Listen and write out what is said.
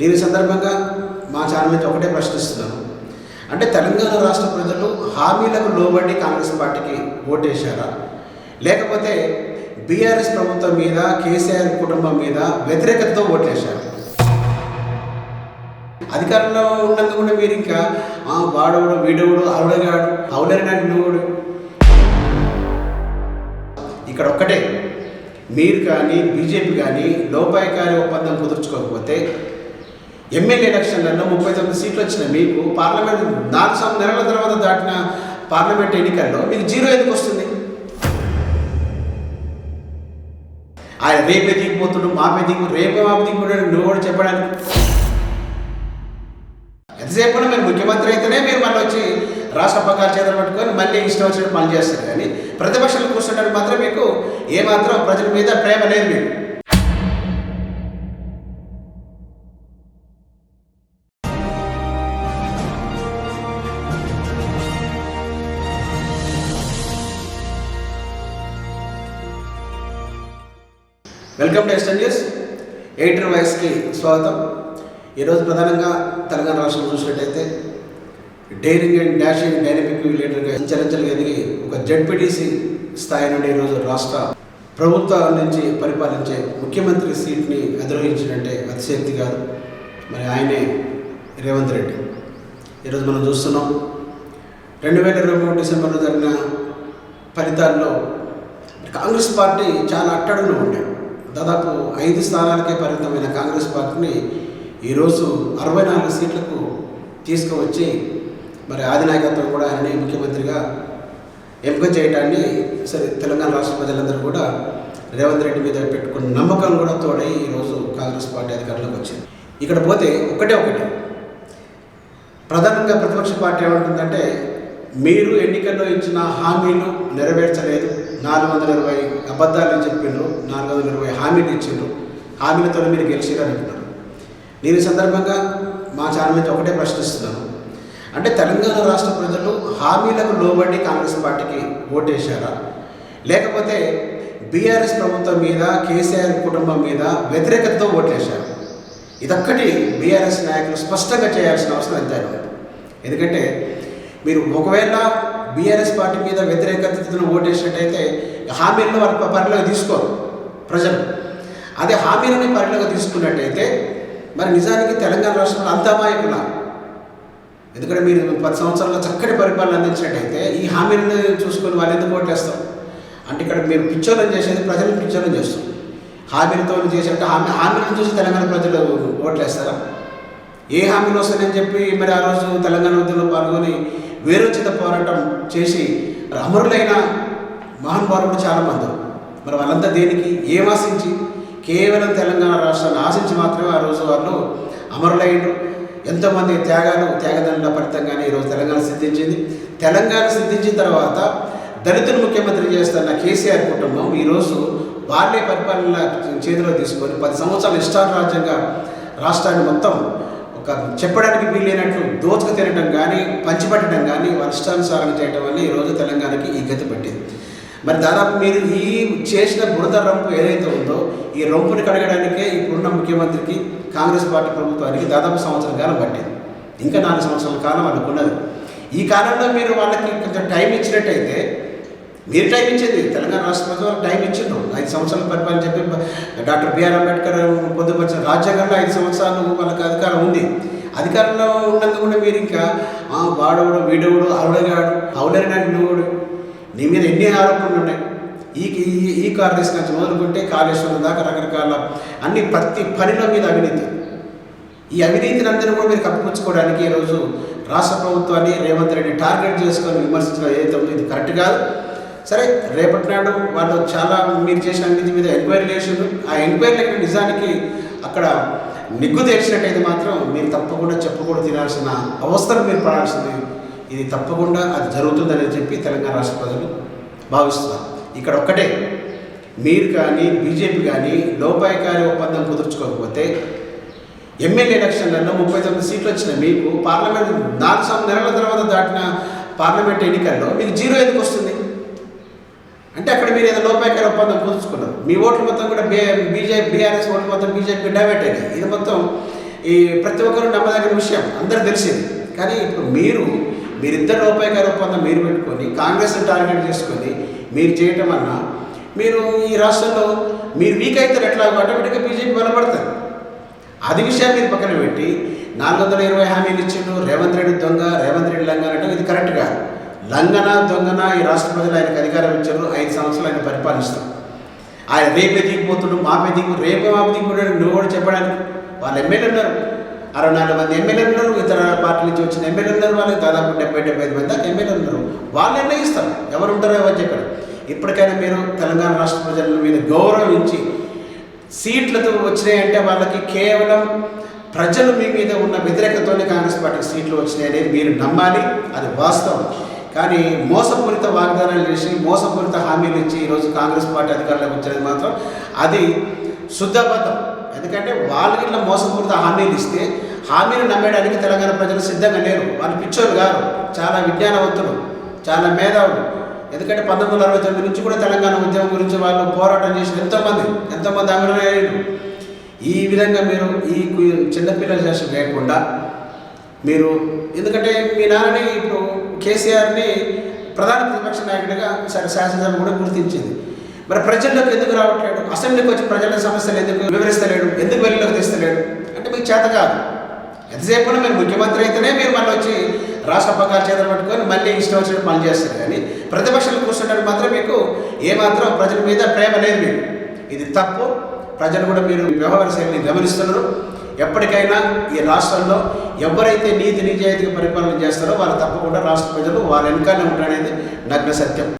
నేను ఈ సందర్భంగా మా ఛానల్ నుంచి ఒకటే ప్రశ్నిస్తున్నాను. అంటే తెలంగాణ రాష్ట్ర ప్రజలు హామీలకు లోబడి కాంగ్రెస్ పార్టీకి ఓటేశారా? లేకపోతే బీఆర్ఎస్ ప్రభుత్వం మీద కేసీఆర్ కుటుంబం మీద వ్యతిరేకతతో ఓట్లేశారు? అధికారంలో ఉన్నందుకు కూడా మీరు ఇంకా వాడవుడు వీడవుడు అవుడగాడు అవునరినాడు నువ్వుడు. ఇక్కడ ఒక్కటే. మీరు కానీ బీజేపీ కానీ లోపాయకారి ఒప్పందం కుదుర్చుకోకపోతే ఎమ్మెల్యే ఎలక్షన్లలో ముప్పై తొమ్మిది సీట్లు వచ్చిన మీకు పార్లమెంట్ నాలుగు సం- నెలల తర్వాత దాటిన పార్లమెంట్ ఎన్నికల్లో మీకు జీరో ఎందుకు వస్తుంది? ఆయన రేపే దిగిపోతుడు మాపే దిగు రేపే మాపే దిగిపోయాడు నువ్వు కూడా చెప్పడానికి. ఎంతసేపు కూడా మీరు ముఖ్యమంత్రి అయితేనే మీరు మళ్ళీ వచ్చి రాష్ట్ర పకాలు చేతులు పట్టుకొని మళ్ళీ ఇష్టం వచ్చినట్టు పని చేస్తారు. కానీ ప్రతిపక్షాలు కూర్చున్నట్టు మాత్రం మీకు ఏమాత్రం ప్రజల మీద ప్రేమ లేదు మీకు. వెల్కమ్ టు ఎస్టన్ న్యూస్ ఎయిటర్ వైస్కి స్వాగతం. ఈరోజు ప్రధానంగా తెలంగాణ రాష్ట్రం చూసినట్టయితే డైరింగ్ అండ్ డాషింగ్ డైనమిక్ లీడర్గా అంచెలంచెలుగా ఎదిగి ఒక జడ్పీటీసీ స్థాయి నుండి ఈరోజు రాష్ట్ర ప్రభుత్వం నుంచి పరిపాలించే ముఖ్యమంత్రి సీట్ని అధిరోహించినట్టే అతిశక్తి గారు మరి ఆయనే రేవంత్ రెడ్డి. ఈరోజు మనం చూస్తున్నాం రెండు వేల ఇరవై మూడు డిసెంబర్లో జరిగిన ఫలితాల్లో కాంగ్రెస్ పార్టీ చాలా అట్టడుగులు ఉండే. దాదాపు ఐదు స్థానాలకే పరిమితమైన కాంగ్రెస్ పార్టీని ఈరోజు అరవై నాలుగు సీట్లకు తీసుకువచ్చి మరి ఆదినాయకత్వం కూడా ఆయనని ముఖ్యమంత్రిగా ఎంపిక చేయడాన్ని సరే తెలంగాణ రాష్ట్ర ప్రజలందరూ కూడా రేవంత్ రెడ్డి మీద పెట్టుకున్న నమ్మకం కూడా తోడై ఈరోజు కాంగ్రెస్ పార్టీ అధికారంలోకి వచ్చింది. ఇక్కడ పోతే ఒకటే ఒకటి. ప్రధానంగా ప్రతిపక్ష పార్టీ ఏమంటుందంటే మీరు ఎన్నికల్లో ఇచ్చిన హామీలు నెరవేర్చలేదు. నాలుగు వందల ఇరవై అబద్ధాలు చెప్పిండ్రు? నాలుగు వందల ఇరవై హామీలు ఇచ్చిండ్రు. హామీలతో మీరు గెలిచిరు అంటున్నారు. నేను ఈ సందర్భంగా మా ఛానల్ నుంచి ఒకటే ప్రశ్నిస్తున్నాను. అంటే తెలంగాణ రాష్ట్ర ప్రజలు హామీలకు లోబడి కాంగ్రెస్ పార్టీకి ఓటేశారా? లేకపోతే బీఆర్ఎస్ ప్రభుత్వం మీద కేసీఆర్ కుటుంబం మీద వ్యతిరేకతతో ఓట్లేశారు? ఇదొక్కటి బీఆర్ఎస్ నాయకులు స్పష్టంగా చేయాల్సిన అవసరం ఎంతైనా ఎందుకంటే మీరు ఒకవేళ బీఆర్ఎస్ పార్టీ మీద వ్యతిరేకతను ఓటేసినట్టయితే హామీలను వారి పరిలోకి తీసుకోరు ప్రజలు. అదే హామీలని పరిలోకి తీసుకున్నట్టయితే మరి నిజానికి తెలంగాణ రాష్ట్రంలో అంతమాయకుల ఎందుకంటే మీరు పది సంవత్సరాల్లో చక్కటి పరిపాలన అందించినట్టయితే ఈ హామీలను చూసుకొని వాళ్ళు ఎందుకు ఓటేస్తాం అంటే ఇక్కడ మీరు పిచ్చోళ్ళని చేసేది ప్రజలు పిచ్చోళ్ళని చేస్తాం హామీలతో చేసినట్టు హామీ హామీలను చూసి తెలంగాణ ప్రజలు ఓట్లేస్తారా? ఏ హామీలు వస్తాయని చెప్పి మరి ఆ రోజు తెలంగాణ ఉద్యమంలో పాల్గొని వేరోచిత పోరాటం చేసి అమరులైన మహానుభావులు చాలా మంది మరి వాళ్ళంతా దేనికి? ఏమాశించి? కేవలం తెలంగాణ రాష్ట్రాన్ని ఆశించి మాత్రమే ఆ రోజు వాళ్ళు అమరులైనరు ఎంతోమంది త్యాగాలు త్యాగదండ ఫలితంగానే ఈరోజు తెలంగాణ సిద్ధించింది. తెలంగాణ సిద్ధించిన తర్వాత దళితులు ముఖ్యమంత్రి చేస్తున్న కేసీఆర్ కుటుంబం ఈరోజు వాళ్ళే పరిపాలన చేతిలో తీసుకొని పది సంవత్సరాలు ఇష్టారాజ్యంగా రాష్ట్రాన్ని మొత్తం ఒక చెప్పడానికి వీలైనట్లు దోచుకు తినడం కానీ పంచిపెట్టడం కానీ వర్షానుసారం చేయడం వల్ల ఈరోజు తెలంగాణకి ఈ గతి పట్టింది. మరి దాదాపు మీరు ఈ చేసిన బురద రంపు ఏదైతే ఉందో ఈ రంపుని కడగడానికే ఇప్పుడున్న ముఖ్యమంత్రికి కాంగ్రెస్ పార్టీ ప్రభుత్వానికి దాదాపు సంవత్సరం కాలం పట్టింది. ఇంకా నాలుగు సంవత్సరాల కాలం అనుకున్నది ఈ కాలంలో మీరు వాళ్ళకి కొంచెం టైం ఇచ్చినట్టయితే మీరు టైం ఇచ్చేది తెలంగాణ రాష్ట్ర ప్రభుత్వం టైం ఇచ్చిండ్రు. ఐదు సంవత్సరాలు పరిపాలన చెప్పి డాక్టర్ బిఆర్ అంబేద్కర్ పొందుపరిచిన రాజ్యాంగంలో ఐదు సంవత్సరాలు వాళ్ళకి అధికారం ఉంది. అధికారంలో ఉన్నందుకు కూడా మీరు ఇంకా వాడవుడు వీడవుడు ఆవిడగాడు అవునరినాడు నువ్వుడు నీ మీద ఎన్ని ఆరోపణలు ఉన్నాయి? ఈ ఈ- ఈ కార్ నుంచి మొదలుకుంటే కాళేశ్వరం దాకా రకరకాల అన్ని ప్రతి పనిలో మీద అవినీతి. ఈ అవినీతిని అందరూ కూడా మీరు కప్పిపుచ్చుకోవడానికి ఈరోజు రాష్ట్ర ప్రభుత్వాన్ని రేవంత్ రెడ్డి టార్గెట్ చేసుకొని విమర్శించడం ఏదైతే ఉందో ఇది కరెక్ట్ కాదు. సరే రేపటి నాడు వాళ్ళు చాలా మీరు చేసిన అన్నిటి మీద ఎంక్వైరీ చేసిండ్రు. ఆ ఎంక్వైరీలకి నిజానికి అక్కడ నిగ్గు తెరిచినట్టయితే మాత్రం మీరు తప్పకుండా చెప్పకూడదు తినాల్సిన అవస్థలు మీరు పడాల్సింది. ఇది తప్పకుండా అది జరుగుతుందని చెప్పి తెలంగాణ రాష్ట్ర ప్రజలు భావిస్తున్నారు. ఇక్కడ ఒక్కటే మీరు కానీ బీజేపీ కానీ లోపాయకారి ఒప్పందం కుదుర్చుకోకపోతే ఎమ్మెల్యే ఎలక్షన్లలో ముప్పై తొమ్మిది సీట్లు వచ్చిన మీకు పార్లమెంట్ నాలుగు సం- నెలల తర్వాత దాటిన పార్లమెంట్ ఎన్నికల్లో మీకు జీరో ఎందుకు వస్తుంది? అంటే అక్కడ మీరు ఏదో లోపాయకర ఒప్పందం కుదుర్చుకున్నారు మీ ఓట్లు మొత్తం కూడా బీ బీజేపీ బీఆర్ఎస్ ఓట్లు మొత్తం బీజేపీ డైవర్ట్ అయినాయి. ఇది మొత్తం ఈ ప్రతి ఒక్కరు నమ్మదగిన విషయం. అందరూ తెలిసింది. కానీ ఇప్పుడు మీరు మీరిద్దరు లోపాయకర ఒప్పందం మీరు పెట్టుకొని కాంగ్రెస్ని టార్గెట్ చేసుకొని మీరు చేయటం అన్నా మీరు ఈ రాష్ట్రంలో మీరు వీక్ అయితే ఎట్లా ఆటోమేటిక్గా బీజేపీ బలపడతారు. అది విషయాన్ని మీరు పక్కన పెట్టి నాలుగు వందల ఇరవై హామీలు ఇచ్చిండు రేవంత్ రెడ్డి దొంగ రేవంత్ రెడ్డి లంగా అంటే ఇది కరెక్ట్ కాదు. లంగన దొంగన ఈ రాష్ట్ర ప్రజలు ఆయనకు అధికారం ఇచ్చారు. ఐదు సంవత్సరాలు ఆయన పరిపాలిస్తారు. ఆయన రేపే దిగిపోతుడు మాపే దిగు రేపే మాపే దిగిపోయాడు నువ్వు కూడా చెప్పడానికి వాళ్ళు ఎమ్మెల్యే ఉన్నారు. అరవై నాలుగు మంది ఎమ్మెల్యేలు ఉన్నారు. ఇతర పార్టీ నుంచి వచ్చిన ఎమ్మెల్యే ఉన్నారు. వాళ్ళకి దాదాపు డెబ్బై డెబ్బై ఐదు మంది దాకా ఉన్నారు. వాళ్ళు నిర్ణయిస్తారు. ఎవరు ఉంటారో ఎవరు చెప్పారు. ఇప్పటికైనా మీరు తెలంగాణ రాష్ట్ర ప్రజల మీద గౌరవించి సీట్లతో వచ్చినాయంటే వాళ్ళకి కేవలం ప్రజలు మీ మీద ఉన్న వ్యతిరేకతోనే కాంగ్రెస్ పార్టీకి సీట్లు వచ్చినాయనేది మీరు నమ్మాలి. అది వాస్తవం. కానీ మోసపూరిత వాగ్దానాలు చేసి మోసపూరిత హామీలు ఇచ్చి ఈరోజు కాంగ్రెస్ పార్టీ అధికారంలోకి వచ్చేది మాత్రం అది శుద్ధబద్ధం ఎందుకంటే వాళ్ళు ఇట్లా మోసపూరిత హామీలు ఇస్తే హామీలు నమ్మేయడానికి తెలంగాణ ప్రజలు సిద్ధంగా లేరు. వాళ్ళు పిచ్చోళ్ళు కాదు. చాలా విజ్ఞానవంతులు చాలా మేధావులు. ఎందుకంటే పంతొమ్మిది వందల అరవై తొమ్మిది నుంచి కూడా తెలంగాణ ఉద్యమం గురించి వాళ్ళు పోరాటం చేసిన ఎంతోమంది ఎంతోమంది అమరయ్యారు ఈ విధంగా మీరు ఈ చిన్నపిల్లల చేసి లేకుండా మీరు ఎందుకంటే మీ నాన్నని ఇప్పుడు కేసీఆర్ని ప్రధాన ప్రతిపక్ష నాయకుడిగా సరే శాసనసభ కూడా గుర్తించింది. మరి ప్రజల్లోకి ఎందుకు రావట్లేడు అసెంబ్లీకి వచ్చి ప్రజల సమస్యలు ఎందుకు వివరిస్తలేడు? ఎందుకు వెళ్ళిలోకి తెస్తలేడు? అంటే మీకు చేత కాదు. ఎంతసేపు మీరు ముఖ్యమంత్రి అయితేనే మీరు మళ్ళీ వచ్చి రాష్ట్ర పక్కాలు చేతులు పట్టుకొని మళ్ళీ ఇష్టం వచ్చినట్టు పని చేస్తారు. కానీ ప్రతిపక్షాలు కూర్చున్నట్టు మాత్రం మీకు ఏమాత్రం ప్రజల మీద ప్రేమ లేదు మీకు. ఇది తప్పు. ప్రజలు కూడా మీరు వ్యవహార శైలిని గమనిస్తున్నారు. ఎప్పటికైనా ఈ రాష్ట్రంలో ఎవరైతే నీతి నిజాయితీగా పరిపాలన చేస్తారో వాళ్ళు తప్పకుండా రాష్ట్ర ప్రజలు వాళ్ళ వెనకాలే ఉంటారనేది నగ్న సత్యం.